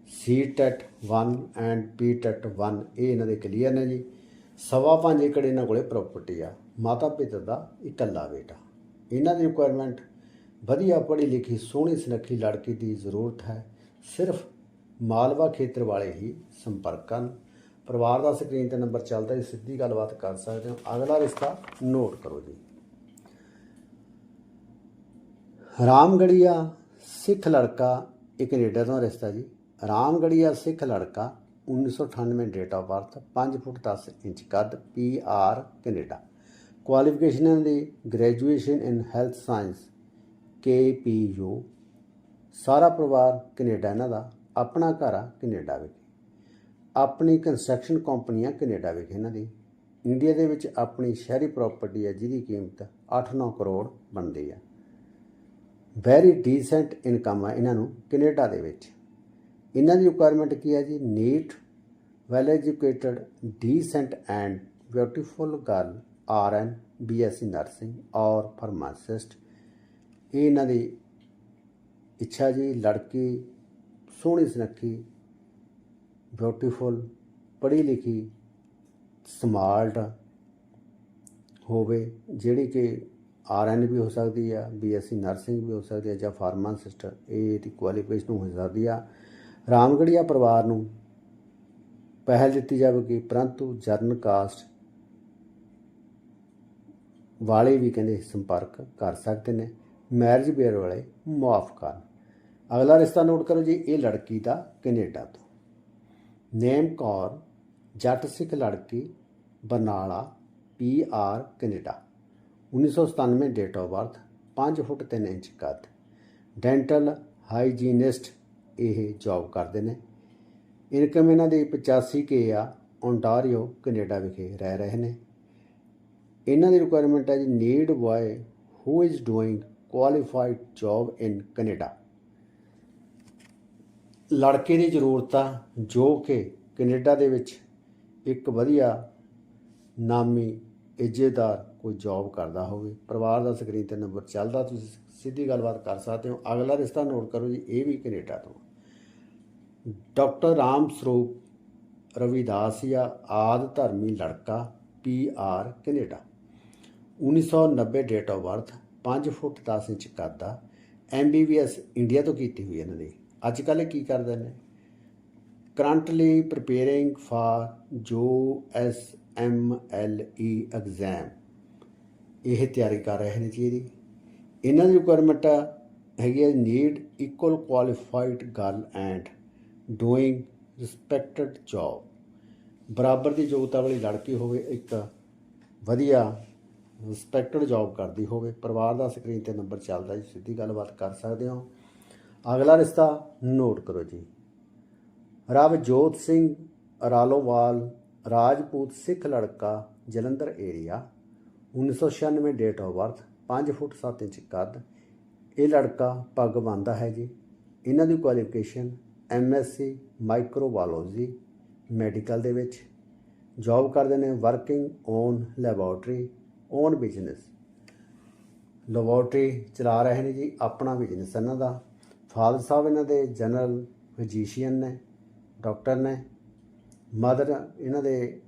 C CTET 1 and PTET 1 ਇਹ ਇਹਨਾਂ ਦੇ ਕਲੀਅਰ ਨੇ ਜੀ। ਸਵਾ ਪੰਜ ਏਕੜ ਇਹਨਾਂ ਕੋਲੇ ਪ੍ਰਾਪਰਟੀ ਆ। ਮਾਤਾ ਪਿਤਾ ਦਾ ਇਕੱਲਾ ਬੇਟਾ। ਇਹਨਾਂ ਦੀ ਰਿਕੁਆਇਰਮੈਂਟ ਵਧੀਆ ਪੜ੍ਹੀ ਲਿਖੀ, ਸੋਹਣੀ ਸੁਨੱਖੀ ਲੜਕੀ ਦੀ ਜ਼ਰੂਰਤ ਹੈ। ਸਿਰਫ ਮਾਲਵਾ ਖੇਤਰ ਵਾਲੇ ਹੀ ਸੰਪਰਕ ਕਰਨ। ਪਰਿਵਾਰ ਦਾ ਸਕਰੀਨ ਤੇ ਨੰਬਰ ਚੱਲਦਾ ਹੈ ਸਿੱਧੀ ਗੱਲਬਾਤ ਕਰ ਸਕਦੇ ਹੋ। ਅਗਲਾ ਰਿਸ਼ਤਾ ਨੋਟ ਕਰੋ ਜੀ। ਰਾਮਗੜੀਆ ਸਿੱਖ ਲੜਕਾ, ਇੱਕ ਕੈਨੇਡਾ ਤੋਂ ਰਿਸ਼ਤਾ ਜੀ। ਰਾਮਗੜੀਆ ਸਿੱਖ ਲੜਕਾ 1998 date of birth 5 foot 10 inch ਕੱਦ, ਪੀ ਆਰ ਕੈਨੇਡਾ। ਕੁਆਲੀਫਿਕੇਸ਼ਨ ਇਹਨਾਂ ਦੀ graduation in health science K P U. ਸਾਰਾ ਪਰਿਵਾਰ ਕੈਨੇਡਾ ਇਹਨਾਂ ਦਾ, ਆਪਣਾ ਘਰ ਆ ਕੈਨੇਡਾ ਵਿਖੇ। ਆਪਣੀ ਕੰਸਟਰਕਸ਼ਨ ਕੰਪਨੀਆਂ ਕੈਨੇਡਾ ਵਿਖੇ ਇਹਨਾਂ ਦੀ। ਇੰਡੀਆ ਦੇ ਵਿੱਚ ਆਪਣੀ ਸ਼ਹਿਰੀ ਪ੍ਰਾਪਰਟੀ ਹੈ ਜਿਹਦੀ ਕੀਮਤ 8-9 ਕਰੋੜ ਬਣਦੀ ਆ। ਵੈਰੀ ਡੀਸੈਂਟ ਇਨਕਮ ਆ ਇਹਨਾਂ ਨੂੰ ਕੈਨੇਡਾ ਦੇ ਵਿੱਚ। ਇਹਨਾਂ ਦੀ ਰਿਕੁਆਇਰਮੈਂਟ ਕੀ ਹੈ ਜੀ? Neat well educated decent and beautiful girl R N C nursing or pharmacist ਇਹ ਇਹਨਾਂ ਦੀ ਇੱਛਾ ਜੀ, ਲੜਕੀ, ਸੋਹਣੀ ਸੁਨੱਖੀ ਬਿਊਟੀਫੁਲ ਪੜ੍ਹੀ ਲਿਖੀ ਸਮਾਰਟ ਹੋਵੇ, ਜਿਹੜੀ ਕਿ ਆਰਐਨ ਵੀ ਹੋ ਸਕਦੀ ਆ ਬੀਐਸਸੀ ਨਰਸਿੰਗ ਵੀ ਹੋ ਸਕਦੀ ਹੈ ਜਾਂ ਫਾਰਮਾਸਿਸਟ ਇਹ ਦੀ ਕੁਆਲੀਫਿਕੇਸ਼ਨ ਹੋ ਸਕਦੀ ਆ। ਰਾਮਗੜੀਆ ਪਰਿਵਾਰ ਨੂੰ ਪਹਿਲ ਦਿੱਤੀ ਜਾਵੇਗੀ ਪਰੰਤੂ ਜਰਨ ਕਾਸਟ ਵਾਲੇ ਵੀ ਕਹਿੰਦੇ ਸੰਪਰਕ ਕਰ ਸਕਦੇ ਨੇ ਮੈਰਿਜ ਬੇਅਰ ਵਾਲੇ ਮੁਆਫ ਕਰਨ। ਅਗਲਾ ਰਿਸ਼ਤਾ ਨੋਟ ਕਰੋ ਜੀ, ਇਹ ਲੜਕੀ ਦਾ ਕੈਨੇਡਾ ਤੋਂ। ਨੇਮ ਕੌਰ, ਜੱਟ ਸਿੱਖ ਲੜਕੀ, Barnala, P R Canada. 1997 date of birth 5 foot 3 inch ਕੱਦ। ਡੈਂਟਲ ਹਾਈਜੀਨਿਸਟ ਇਹ ਜੌਬ ਕਰਦੇ ਨੇ। ਇਨਕਮ ਇਹਨਾਂ ਦੀ 85 ਕੇ ਆ ਓਨਟਾਰੀਓ ਕੈਨੇਡਾ ਵਿਖੇ ਰਹਿ ਰਹੇ ਨੇ। ਇਹਨਾਂ ਦੀ ਰਿਕੁਆਇਰਮੈਂਟ ਹੈ ਜੀ need boy who is doing qualified job in Canada ਲੜਕੇ ਦੀ ਜ਼ਰੂਰਤ ਆ, ਜੋ ਕਿ ਕੈਨੇਡਾ ਦੇ ਵਿੱਚ ਇੱਕ ਵਧੀਆ ਨਾਮੀ ਇੱਜ਼ਤਦਾਰ ਕੋਈ ਜੌਬ ਕਰਦਾ ਹੋਵੇ। ਪਰਿਵਾਰ ਦਾ ਸਕਰੀਨ ਤੇ ਨੰਬਰ ਚੱਲਦਾ, ਤੁਸੀਂ ਸਿੱਧੀ ਗੱਲਬਾਤ ਕਰ ਸਕਦੇ ਹੋ। ਅਗਲਾ ਰਿਸ਼ਤਾ ਨੋਟ ਕਰੋ ਜੀ, ਇਹ ਵੀ ਕੈਨੇਡਾ ਤੋਂ ਡਾਕਟਰ ਰਾਮ ਸਰੂਪ ਰਵਿਦਾਸੀਆ ਆਦ ਧਰਮੀ ਲੜਕਾ P R Canada 1990 date of birth 5 foot 10 inch ਕੱਦ ਆ ਐਮਬੀਬੀਐਸ ਇੰਡੀਆ ਤੋਂ ਕੀਤੀ ਹੋਈ ਇਹਨਾਂ ਦੀ ਅੱਜ ਕੱਲ੍ਹ ਇਹ ਕੀ ਕਰਦੇ ਨੇ ਕਰੰਟਲੀ ਪ੍ਰੀਪੇਅਰਿੰਗ ਫਾਰ ਜੋ S M L E exam ਇਹ ਤਿਆਰੀ ਕਰ ਰਹੇ ਨੇ ਜੀ ਇਹਦੀ ਇਹਨਾਂ ਦੀ ਰਿਕੁਆਇਰਮੈਂਟ ਹੈਗੀ ਹੈ need equal qualified girl and doing respected job ਬਰਾਬਰ ਦੀ ਯੋਗਤਾ ਵਾਲੀ ਲੜਕੀ ਹੋਵੇ, ਇੱਕ ਵਧੀਆ ਰਿਸਪੈਕਟਡ ਜੌਬ ਕਰਦੀ ਹੋਵੇ, ਪਰਿਵਾਰ ਦਾ ਸਕਰੀਨ ਤੇ ਨੰਬਰ ਚੱਲਦਾ ਜੀ, ਸਿੱਧੀ ਗੱਲਬਾਤ ਕਰ ਸਕਦੇ ਹੋ। ਅਗਲਾ ਰਿਸ਼ਤਾ ਨੋਟ ਕਰੋ ਜੀ। ਰਵਜੋਤ ਸਿੰਘ ਰਾਲੋਵਾਲ ਰਾਜਪੂਤ ਸਿੱਖ ਲੜਕਾ, Jalandhar area 1996 date of birth 5 foot 7 inch ਕੱਦ। ਇਹ ਲੜਕਾ ਪੱਗ ਬੰਨਦਾ ਹੈ ਜੀ। ਇਹਨਾਂ ਦੀ ਕੁਆਲੀਫਿਕੇਸ਼ਨ ਐਮਐਸਸੀ ਮਾਈਕਰੋਬਾਇਓਲੋਜੀ ਮੈਡੀਕਲ ਦੇ ਵਿੱਚ, ਜੌਬ ਕਰਦੇ ਨੇ working on laboratory on business. Laboratory ਚਲਾ ਰਹੇ ਨੇ ਜੀ ਆਪਣਾ ਬਿਜ਼ਨਸ ਇਹਨਾਂ ਦਾ। ਫਾਦਰ ਸਾਹਿਬ ਇਹਨਾਂ ਦੇ ਜਨਰਲ ਫਿਜੀਸ਼ੀਅਨ ਨੇ, ਡਾਕਟਰ ਨੇ, ਮਦਰ ਇਹਨਾਂ ਦੇ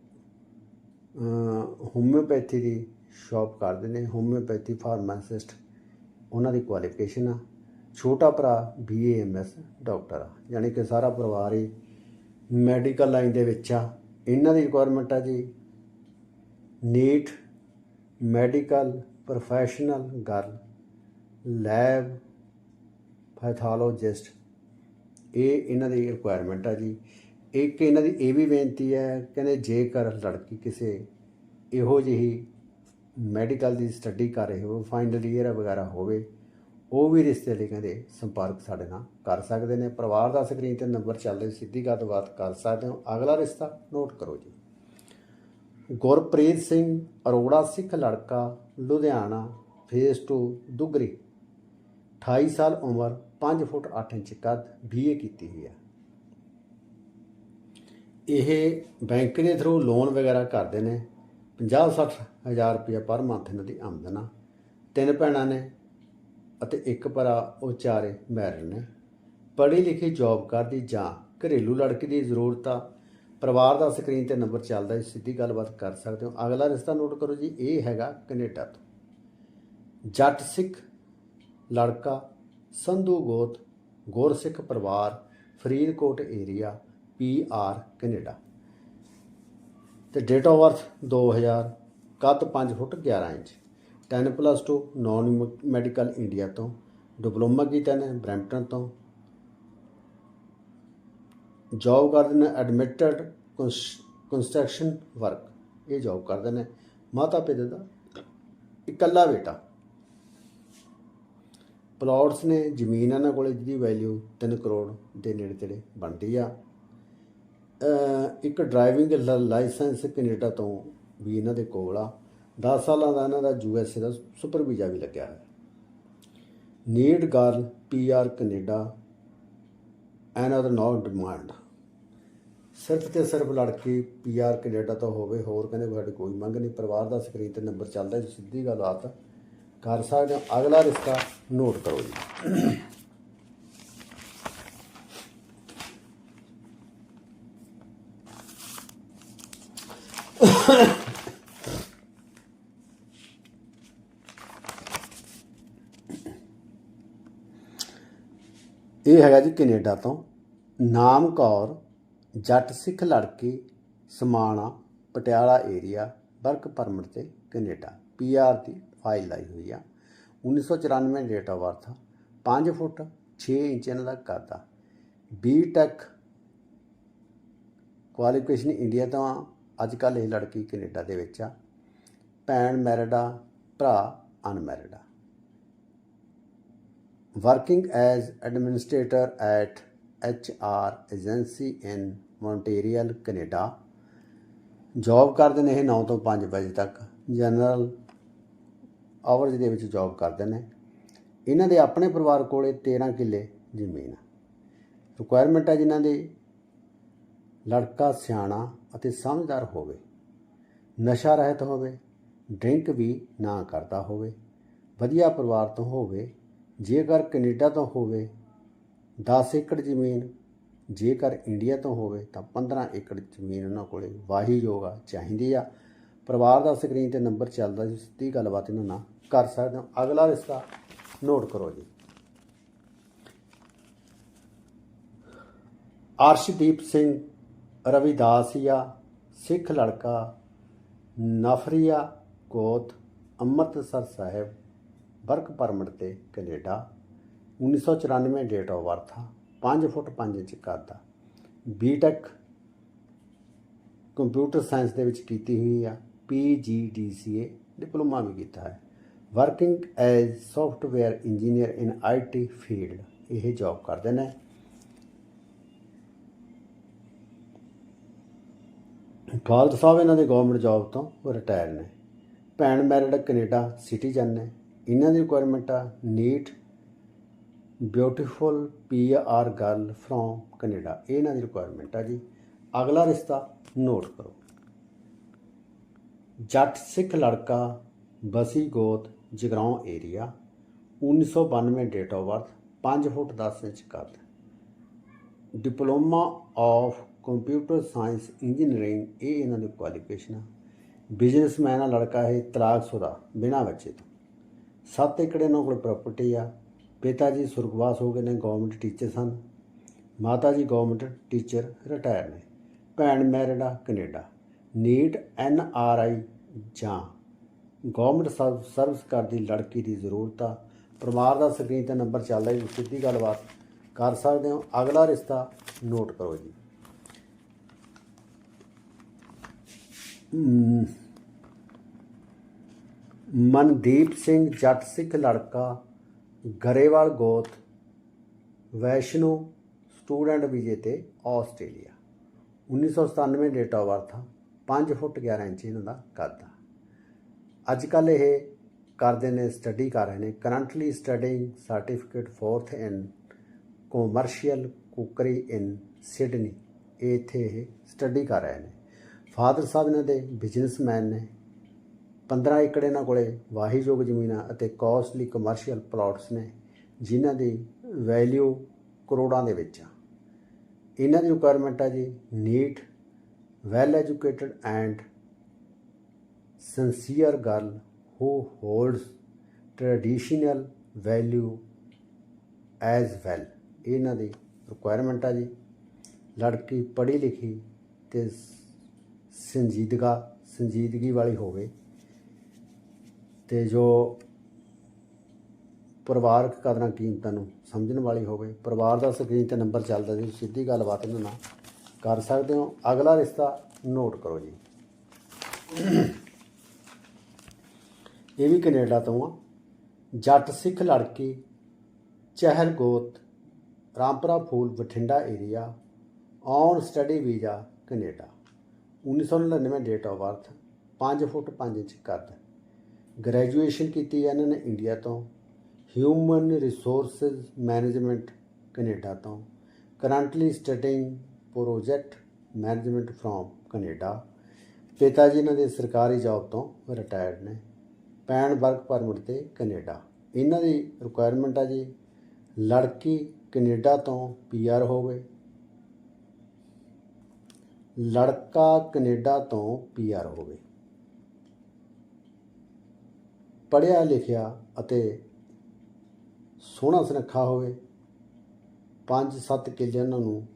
ਹੋਮਿਓਪੈਥੀ ਦੀ ਸ਼ਾਪ ਕਰਦੇ ਨੇ, ਹੋਮਿਓਪੈਥੀ ਫਾਰਮਾਸਿਸਟ, ਉਹਨਾਂ ਦੀ ਕੁਆਲੀਫਿਕੇਸ਼ਨ ਆ। ਛੋਟਾ ਭਰਾ ਬੀਏਐਮਐਸ ਡਾਕਟਰ ਆ। ਯਾਨੀ ਕਿ ਸਾਰਾ ਪਰਿਵਾਰ ਹੀ ਮੈਡੀਕਲ ਲਾਈਨ ਦੇ ਵਿੱਚ ਆ। ਇਹਨਾਂ ਦੀ ਰਿਕੁਆਇਰਮੈਂਟ ਆ ਜੀ neat medical professional girl lab pathologist ਇਹ ਇਹਨਾਂ ਦੀ ਰਿਕੁਆਇਰਮੈਂਟ ਆ ਜੀ। ਇੱਕ ਇਹਨਾਂ ਦੀ ਇਹ ਵੀ ਬੇਨਤੀ ਹੈ, ਕਹਿੰਦੇ ਜੇਕਰ ਲੜਕੀ ਕਿਸੇ ਇਹੋ ਜਿਹੀ ਮੈਡੀਕਲ ਦੀ ਸਟੱਡੀ ਕਰ ਰਹੇ ਹੋ ਫਾਈਨਲ ਈਅਰ ਵਗੈਰਾ ਹੋਵੇ ਉਹ ਵੀ ਰਿਸ਼ਤੇ ਲਈ ਕਹਿੰਦੇ, ਸੰਪਰਕ ਸਾਡੇ ਨਾਲ ਕਰ ਸਕਦੇ ਨੇ, ਪਰਿਵਾਰ ਦਾ ਸਕਰੀਨ ਤੇ ਨੰਬਰ ਚੱਲਦੇ ਸਿੱਧੀ ਗੱਲਬਾਤ ਕਰ ਸਕਦੇ ਹੋ। ਅਗਲਾ ਰਿਸ਼ਤਾ ਨੋਟ ਕਰੋ ਜੀ। ਗੁਰਪ੍ਰੀਤ ਸਿੰਘ ਅਰੋੜਾ, ਸਿੱਖ ਲੜਕਾ, ਲੁਧਿਆਣਾ, ਫੇਸ 2 ਦੁਗਰੀ। 28 ਸਾਲ ਉਮਰ 5 ਫੁੱਟ 8 ਇੰਚ ਕੱਦ ਬੀਏ ਕੀਤੀ ਹੋਈ ਹੈ। ਇਹ ਬੈਂਕ ਦੇ ਥਰੂ ਲੋਨ ਵਗੈਰਾ ਕਰਦੇ ਨੇ। 50-60 ਹਜ਼ਾਰ ਰੁਪਏ ਪਰ ਮੰਥ ਇਹਨਾਂ ਦੀ ਆਮਦਨ ਆ। ਤਿੰਨ ਭੈਣਾਂ ਨੇ ਅਤੇ ਇੱਕ ਭਰਾ, ਉਹ ਚਾਰੇ ਮੈਰਿਡ ਨੇ। ਪੜ੍ਹੀ ਲਿਖੀ ਜੌਬ ਕਰਦੀ ਜਾਂ ਘਰੇਲੂ ਲੜਕੀ ਦੀ ਜ਼ਰੂਰਤ ਆ, ਪਰਿਵਾਰ ਦਾ ਸਕਰੀਨ ਤੇ ਨੰਬਰ ਚੱਲਦਾ ਹੈ, ਸਿੱਧੀ ਗੱਲਬਾਤ ਕਰ ਸਕਦੇ ਹੋ। ਅਗਲਾ ਰਿਸ਼ਤਾ ਨੋਟ ਕਰੋ ਜੀ, ਇਹ ਹੈਗਾ ਕੈਨੇਡਾ ਤੋਂ। ਜੱਟ ਸਿੱਖ ਲੜਕਾ, ਸੰਧੂ ਗੋਤ ਗੁਰਸਿੱਖ ਪਰਿਵਾਰ, Faridkot area P R Canada. ਤੇ ਡੇਟ ਆਫ ਬਰਥ 2000 ਕੱਦ 5 foot 11 inch. 10 plus 2 non medical India ਤੋਂ, ਡਿਪਲੋਮਾ ਕੀਤਾ ਨੇ ਬਰੈਂਪਟਨ ਤੋਂ। ਜੌਬ ਕਰਦੇ ਨੇ ਐਡਮਿਟਡ ਕੰਸਟਰਕਸ਼ਨ ਵਰਕ, ਇਹ ਜੌਬ ਕਰਦੇ ਨੇ। ਮਾਤਾ ਪਿਤਾ ਦਾ ਇਕੱਲਾ ਬੇਟਾ। ਪਲਾਟਸ ਨੇ ਜ਼ਮੀਨ ਇਹਨਾਂ ਕੋਲੇ ਜਿਹਦੀ ਵੈਲਿਊ 3 ਕਰੋੜ ਦੇ ਨੇੜੇ ਤੇੜੇ ਬਣਦੀ ਆ। ਇੱਕ ਡਰਾਈਵਿੰਗ ਲਾਇਸੈਂਸ ਕੈਨੇਡਾ ਤੋਂ ਵੀ ਇਹਨਾਂ ਦੇ ਕੋਲ ਆ। 10 ਸਾਲਾਂ ਦਾ ਇਹਨਾਂ ਦਾ ਯੂ ਐਸ ਏ ਦਾ ਸੁਪਰ ਵੀਜ਼ਾ ਵੀ ਲੱਗਿਆ ਹੈ need girl P R Canada and other not demand ਸਿਰਫ ਤੇ ਸਿਰਫ ਲੜਕੀ ਪੀ ਆਰ ਕੈਨੇਡਾ ਤੋਂ ਹੋਵੇ, ਹੋਰ ਕਹਿੰਦੇ ਵੀ ਸਾਡੀ ਕੋਈ ਮੰਗ ਨਹੀਂ। ਪਰਿਵਾਰ ਦਾ ਸਕਰੀਨ ਤੇ ਨੰਬਰ ਚੱਲਦਾ ਜੀ, ਸਿੱਧੀ ਗੱਲ ਆਤ ਕਰ ਸਕਦੇ ਹੋ ਅਗਲਾ ਰਿਸ਼ਤਾ ਨੋਟ ਕਰੋ ਜੀ। ਇਹ ਹੈਗਾ ਜੀ ਕੈਨੇਡਾ ਤੋਂ। ਨਾਮ ਕੌਰ, ਜੱਟ ਸਿੱਖ ਲੜਕੀ, Samana, Patiala area, work permit ਤੇ ਕੈਨੇਡਾ। ਪੀਆਰ ਦੀ ਫਾਈਲ ਲਾਈ ਹੋਈ ਆ। 1994 date of birth 5 foot 6 inch ਇਹਨਾਂ ਦਾ ਕਾਦਾ ਆ ਬੀਟੈਕ ਕੁਆਲੀਫਿਕੇਸ਼ਨ ਇੰਡੀਆ ਤੋਂ ਆ। ਅੱਜ ਕੱਲ ਇਹ ਲੜਕੀ ਕੈਨੇਡਾ ਦੇ ਵਿੱਚ ਆ। ਭੈਣ ਮੈਰਿਡ ਆ, ਭਰਾ ਅਨਮੈਰਿਡ ਆ। Working as administrator at HR agency in Montreal, Canada. Job ਕਰਦੇ ਨੇ ਇਹ 9 ਤੋਂ 5 ਵਜੇ ਤੱਕ। ਜਨਰਲ ਆਵਰਜ ਦੇ ਵਿੱਚ ਜੌਬ ਕਰਦੇ ਨੇ। ਇਹਨਾਂ ਦੇ ਆਪਣੇ ਪਰਿਵਾਰ ਕੋਲੇ 13 ਕਿੱਲੇ ਜ਼ਮੀਨ ਆ। ਰਿਕੁਆਇਰਮੈਂਟ ਹੈ ਜਿਨ੍ਹਾਂ ਦੀ ਲੜਕਾ ਸਿਆਣਾ ਅਤੇ ਸਮਝਦਾਰ ਹੋਵੇ। ਨਸ਼ਾ ਰਹਿਤ ਹੋਵੇ ਡਰਿੰਕ ਵੀ ਨਾ ਕਰਦਾ ਹੋਵੇ ਵਧੀਆ ਪਰਿਵਾਰ ਤੋਂ ਹੋਵੇ ਜੇਕਰ ਕੈਨੇਡਾ ਤੋਂ ਹੋਵੇ 10 ਏਕੜ ਜ਼ਮੀਨ, ਜੇਕਰ ਇੰਡੀਆ ਤੋਂ ਹੋਵੇ ਤਾਂ 15 ਏਕੜ ਜ਼ਮੀਨ ਉਹਨਾਂ ਕੋਲੇ ਵਾਹੀ ਯੋਗਾ ਚਾਹੀਦੀ ਆ। ਪਰਿਵਾਰ ਦਾ ਸਕਰੀਨ ਤੇ ਨੰਬਰ ਚੱਲਦਾ ਜੀ, ਸਿੱਧੀ ਗੱਲਬਾਤ ਇਹਨਾਂ ਨਾਲ ਕਰ ਸਕਦੇ ਹੋ। ਅਗਲਾ ਰਿਸ਼ਤਾ ਨੋਟ ਕਰੋ ਜੀ। ਅਰਸ਼ਦੀਪ ਸਿੰਘ ਰਵਿਦਾਸੀਆ ਸਿੱਖ ਲੜਕਾ, ਨਫਰੀਆ ਕੋਤ, ਅੰਮ੍ਰਿਤਸਰ ਸਾਹਿਬ। ਵਰਕ ਪਰਮਿਟ ਤੇ Canada 1994 date of birth 5 foot 5 inch ਕੱਦ ਆ। ਬੀਟੈਕ ਕੰਪਿਊਟਰ ਸਾਇੰਸ ਦੇ ਵਿੱਚ ਕੀਤੀ ਹੋਈ ਆ ਪੀਜੀਡੀਸੀਏ ਡਿਪਲੋਮਾ ਵੀ ਕੀਤਾ ਹੈ। Working as software engineer in IT field ਇਹ ਜੌਬ ਕਰਦੇ ਨੇ। ਫਾਦਰ ਸਾਹਿਬ ਇਹਨਾਂ ਦੇ ਗਵਰਨਮੈਂਟ ਜੌਬ ਤੋਂ ਰਿਟਾਇਰ ਨੇ। ਭੈਣ ਮੈਰਿਡ ਕੈਨੇਡਾ ਸਿਟੀਜ਼ਨ ਨੇ। ਇਹਨਾਂ ਦੀ ਰਿਕੁਆਇਰਮੈਂਟ ਆ neat beautiful P R girl from Canada ਇਹਨਾਂ ਦੀ ਰਿਕੁਆਇਰਮੈਂਟ ਆ ਜੀ। ਅਗਲਾ ਰਿਸ਼ਤਾ ਨੋਟ ਕਰੋ। ਜੱਟ ਸਿੱਖ ਲੜਕਾ, ਬਸੀ ਗੋਤ, Jagraon area 1992 date of birth 5 foot 10 inch ਕੱਦ। Diploma of computer science engineering ਇਹ ਇਹਨਾਂ ਦੀ ਕੁਆਲੀਫਿਕੇਸ਼ਨ ਆ। ਬਿਜ਼ਨਸਮੈਨ ਆ, ਲੜਕਾ ਇਹ ਤਲਾਕ ਤਲਾਕਸ਼ੁਦਾ, ਬਿਨਾਂ ਬੱਚੇ ਤੋਂ। 7 ਏਕੜ ਇਹਨਾਂ ਕੋਲ ਪ੍ਰਾਪਰਟੀ ਆ। ਪਿਤਾ ਜੀ ਸੁਰਗਵਾਸ ਹੋ ਗਏ ਨੇ ਗਵਰਨਮੈਂਟ ਟੀਚਰ ਸਨ। ਮਾਤਾ ਜੀ ਗਵਰਨਮੈਂਟ ਟੀਚਰ ਰਿਟਾਇਰ ਨੇ। ਭੈਣ ਮੈਰਿਡ ਆ Canada. Neat N R I ਜਾਂ ਗਵਰਨਮੈਂਟ ਸਰਵਿਸ ਕਰਦੀ ਲੜਕੀ ਦੀ ਜ਼ਰੂਰਤ ਆ। ਪਰਿਵਾਰ ਦਾ ਸਕਰੀਨ ਤੇ ਨੰਬਰ ਚੱਲਦਾ ਜੀ ਸਿੱਧੀ ਗੱਲਬਾਤ ਕਰ ਸਕਦੇ ਹੋ। ਅਗਲਾ ਰਿਸ਼ਤਾ ਨੋਟ ਕਰੋ ਜੀ। ਮਨਦੀਪ ਸਿੰਘ ਜੱਟ ਸਿੱਖ ਲੜਕਾ, ਗਰੇਵਾਲ ਗੋਤ, ਵੈਸ਼ਨੂ ਸਟੂਡੈਂਟ ਵੀਜ਼ੇ ਤੇ Australia. 1997 date of birth 5 foot 11 inch ਇਹਨਾਂ ਦਾ ਕੱਦ ਅੱਜ ਕੱਲ ਇਹ ਕਰਦੇ ਨੇ ਸਟੱਡੀ ਕਰ ਰਹੇ ਨੇ। Currently studying certificate 4th in commercial cookery in Sydney ਇਹ ਇੱਥੇ ਇਹ ਸਟੱਡੀ ਕਰ ਰਹੇ ਨੇ। ਫਾਦਰ ਸਾਹਿਬ ਇਹਨਾਂ ਦੇ ਬਿਜ਼ਨਸਮੈਨ ਨੇ। 15 ਏਕੜ ਇਹਨਾਂ ਕੋਲੇ ਵਾਹੀਯੋਗ ਜ਼ਮੀਨਾਂ ਅਤੇ ਕਾਸਟਲੀ ਕਮਰਸ਼ੀਅਲ ਪਲਾਟਸ ਨੇ, ਜਿਨ੍ਹਾਂ ਦੀ ਵੈਲਿਊ ਕਰੋੜਾਂ ਦੇ ਵਿੱਚ ਆ। ਇਹਨਾਂ ਦੀ ਰਿਕੁਆਇਰਮੈਂਟ ਆ ਜੀ neat well educated and sincere girl who holds traditional value as well ਇਹਨਾਂ ਦੀ ਰਿਕੁਆਇਰਮੈਂਟ ਆ ਜੀ ਲੜਕੀ ਪੜ੍ਹੀ ਲਿਖੀ ਤੇ ਸੰਜੀਦਗਾ, ਸੰਜੀਦਗੀ ਵਾਲੀ ਹੋਵੇ। ਤੇ ਜੋ ਪਰਿਵਾਰਕ ਕਦਰਾਂ ਕੀਮਤਾਂ ਨੂੰ ਸਮਝਣ ਵਾਲੀ ਹੋਵੇ, ਪਰਿਵਾਰ ਦਾ ਸਕਰੀਨ ਤੇ ਨੰਬਰ ਚੱਲਦਾ ਜੀ, ਸਿੱਧੀ ਗੱਲਬਾਤ ਇਹਨਾਂ ਨਾਲ ਕਰ ਸਕਦੇ ਹੋ। ਅਗਲਾ ਰਿਸ਼ਤਾ ਨੋਟ ਕਰੋ ਜੀ। ਇਹ ਵੀ ਕੈਨੇਡਾ ਤੋਂ ਆ। ਜੱਟ ਸਿੱਖ ਲੜਕੀ, ਚਹਿਲ ਗੋਤ, Rampura Phul Bathinda area on study visa Canada. 1999 date of birth 5 foot 5 inch ਕੱਦ। ਗ੍ਰੈਜੂਏਸ਼ਨ ਕੀਤੀ ਹੈ ਇਹਨਾਂ ਨੇ ਇੰਡੀਆ ਤੋਂ ਹਿਊਮਨ ਰਿਸੋਰਸਸ ਮੈਨੇਜਮੈਂਟ ਕੈਨੇਡਾ ਤੋਂ currently studying project management from Canada, ਪਿਤਾ ਜੀ ਇਹਨਾਂ ਦੇ ਸਰਕਾਰੀ ਜੌਬ ਤੋਂ ਰਿਟਾਇਰਡ ਨੇ ਪੈਣ ਵਰਕ ਪਰਮਿਟ ਤੇ ਕੈਨੇਡਾ। ਇਹਨਾਂ ਦੀ ਰਿਕੁਆਇਰਮੈਂਟ ਆ ਜੀ, ਲੜਕੀ ਕੈਨੇਡਾ ਤੋਂ ਪੀਆਰ ਹੋਵੇ ਲੜਕਾ ਕੈਨੇਡਾ ਤੋਂ ਪੀਆਰ ਹੋਵੇ ਪੜ੍ਹਿਆ ਲਿਖਿਆ ਅਤੇ ਸੋਹਣਾ ਸੁਨੱਖਾ ਹੋਵੇ 5-7 ਕਿੱਲੇ ਇਹਨਾਂ ਨੂੰ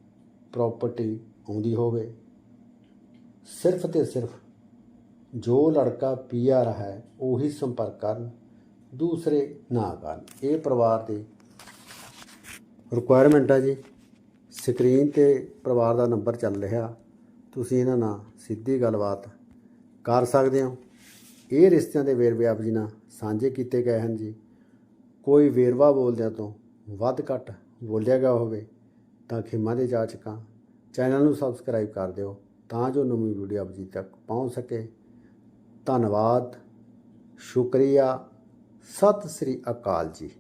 ਪ੍ਰਾਪਰਟੀ ਆਉਂਦੀ ਹੋਵੇ। ਸਿਰਫ ਤੇ ਸਿਰਫ ਜੋ ਲੜਕਾ ਪੀਆਰ ਹੈ, ਉਹੀ ਸੰਪਰਕ ਕਰਨ, ਦੂਸਰੇ ਨਾ ਕਰਨ। ਇਹ ਪਰਿਵਾਰ ਦੀ ਰਿਕੁਆਇਰਮੈਂਟ ਹੈ ਜੀ। ਸਕਰੀਨ ਤੇ ਪਰਿਵਾਰ ਦਾ ਨੰਬਰ ਚੱਲ ਰਿਹਾ। ਤੁਸੀਂ ਇਹਨਾਂ ਨਾਲ ਸਿੱਧੀ ਗੱਲਬਾਤ ਕਰ ਸਕਦੇ ਹੋ। ਇਹ ਰਿਸ਼ਤਿਆਂ ਦੇ ਵੇਰਵੇ ਆਪ ਜੀ ਨਾਲ ਸਾਂਝੇ ਕੀਤੇ ਗਏ ਹਨ ਜੀ। ਕੋਈ ਵੇਰਵਾ ਬੋਲਦਿਆਂ ਤੋਂ ਵੱਧ ਘੱਟ ਬੋਲਿਆ ਗਿਆ ਹੋਵੇ ਤਾਂ ਖਿਮਾ ਦੇ ਜਾਚਕਾਂ ਚੈਨਲ ਨੂੰ ਸਬਸਕ੍ਰਾਈਬ ਕਰ ਦਿਓ ਤਾਂ ਜੋ ਨਵੀਂ ਵੀਡੀਓ ਆਪ ਜੀ ਤੱਕ ਪਹੁੰਚ ਸਕੇ। ਧੰਨਵਾਦ। ਸ਼ੁਕਰੀਆ। ਸਤਿ ਸ੍ਰੀ ਅਕਾਲ ਜੀ।